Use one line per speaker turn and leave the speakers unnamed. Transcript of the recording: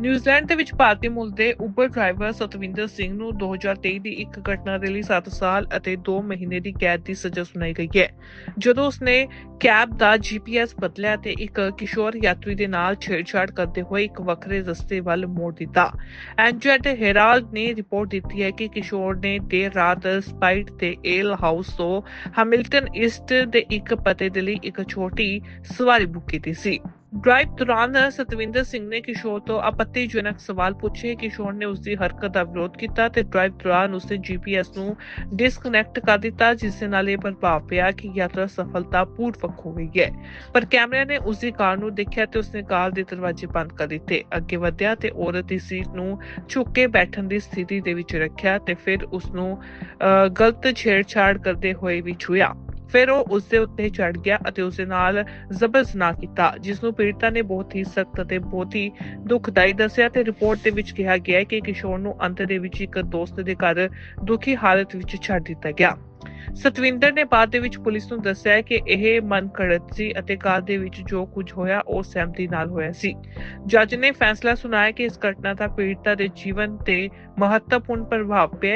New Zealand ਦੇ ਵਿੱਚ ਭਾਰਤੀ ਮੂਲ ਦੇ ਉਬਰ ਡਰਾਈਵਰ ਸਤਵਿੰਦਰ ਸਿੰਘ ਨੂੰ 2023 ਦੀ ਇੱਕ ਘਟਨਾ ਦੇ ਲਈ 7 ਸਾਲ ਅਤੇ 2 ਮਹੀਨੇ ਦੀ ਕੈਦ ਦੀ ਸਜ਼ਾ ਸੁਣਾਈ ਗਈ ਹੈ। ਜਦੋਂ ਉਸਨੇ ਕੈਬ ਦਾ ਜੀਪੀਐਸ ਬਦਲਿਆ ਤੇ ਇੱਕ ਕਿਸ਼ੋਰ ਯਾਤਰੀ ਦੇ ਨਾਲ ਛੇੜਛਾੜ ਕਰਦੇ ਹੋਏ ਇੱਕ ਵੱਖਰੇ ਰਸਤੇ ਵੱਲ ਮੋੜ ਦਿੱਤਾ। ਐਂਜੈਟ ਹੈਰਾਲਡ ਨੇ ਰਿਪੋਰਟ ਦਿੱਤੀ ਹੈ ਕਿ ਕਿਸ਼ੋਰ ਨੇ ਦੇਰ ਰਾਤ ਸਪਾਈਟ ਤੇ ਏਲ ਹਾਊਸ ਤੋਂ ਹੈਮਿਲਟਨ ਈਸਟ ਦੇ ਇੱਕ ਪਤੇ ਦੇ ਲਈ ਇੱਕ ਛੋਟੀ ਸਵਾਰੀ ਬੁੱਕ ਕੀਤੀ ਸੀ। ਡਰਾਈਵ ਦੌਰਾਨ ਸਤਵਿੰਦਰ ਸਿੰਘ ਨੇ ਕਿਸ਼ੋਰ ਤੋਂ ਆਪੱਤੀਜਨਕ ਸਵਾਲ ਪੁੱਛੇ। ਕਿਸ਼ੋਰ ਨੇ ਉਸ ਦੀ ਹਰਕਤ ਦਾ ਵਿਰੋਧ ਕੀਤਾ ਤੇ ਡਰਾਈਵ ਦੌਰਾਨ ਉਸਨੇ ਜੀਪੀਐਸ ਨੂੰ ਡਿਸਕਨੈਕਟ ਕਰ ਦਿੱਤਾ, ਜਿਸ ਦੇ ਨਾਲ ਇਹ ਪ੍ਰਭਾਵ ਪਿਆ ਕਿ ਯਾਤਰਾ ਸਫਲਤਾਪੂਰਵਕ ਹੋ ਗਈ ਹੈ। ਪਰ ਕੈਮਰੇ ਨੇ ਉਸ ਦੀ ਕਾਰ ਨੂੰ ਦੇਖਿਆ ਤੇ ਉਸਨੇ ਕਾਰ ਦੇ ਦਰਵਾਜ਼ੇ ਬੰਦ ਕਰ ਦਿੱਤੇ। ਅੱਗੇ ਵਧਿਆ ਤੇ ਔਰਤ ਦੀ ਸੀਟ ਨੂੰ ਝੁੱਕ ਕੇ ਬੈਠਣ ਦੀ ਸਥਿਤੀ ਦੇ ਵਿੱਚ ਰੱਖਿਆ ਤੇ ਫਿਰ ਉਸ ਨੂੰ ਗਲਤ ਛੇੜਛਾੜ ਕਰਦੇ ਹੋਏ ਵੀ ਛੁਇਆ ਫਿਰ ਉਹ ਉਸ ਦੇ ਉੱਤੇ ਚੜ ਗਿਆ ਅਤੇ ਉਸ ਦੇ ਨਾਲ ਜ਼ਬਰ ਕੀਤਾ ਜਿਸ ਨੂੰ ਪੀੜਤਾ ਨੇ ਬਹੁਤ ਹੀ ਸਖਤ ਅਤੇ ਬਹੁਤ ਹੀ ਦੁਖਦਾਈ ਦੱਸਿਆ ਤੇ ਰਿਪੋਰਟ ਦੇ ਵਿੱਚ ਕਿਹਾ ਗਿਆ ਹੈ ਕਿ ਕਿਸ਼ੋਰ ਨੂੰ ਅੰਤ ਦੇ ਵਿੱਚ ਇੱਕ ਦੋਸਤ ਦੇ ਘਰ ਦੁਖੀ ਹਾਲਤ ਵਿੱਚ ਛੱਡ ਦਿੱਤਾ ਗਿਆ। ਸਤਵਿੰਦਰ ਨੇ ਬਾਅਦ ਦੇ ਵਿੱਚ ਪੁਲਿਸ ਨੂੰ ਦੱਸਿਆ ਕਿ ਇਹ ਮਨ ਘੜਤ ਸੀ ਅਤੇ ਕਾਰ ਦੇ ਵਿੱਚ ਜੋ ਕੁਝ ਹੋਇਆ, ਉਹ ਸਹਿਮਤੀ ਨਾਲ ਹੋਇਆ ਸੀ। ਜੱਜ ਨੇ ਫੈਸਲਾ ਸੁਣਾਇਆ ਕਿ ਇਸ ਘਟਨਾ ਦਾ ਪੀੜਤਾ ਦੇ ਜੀਵਨ ਤੇ ਮਹੱਤਵਪੂਰਨ ਪ੍ਰਭਾਵ ਪਿਆ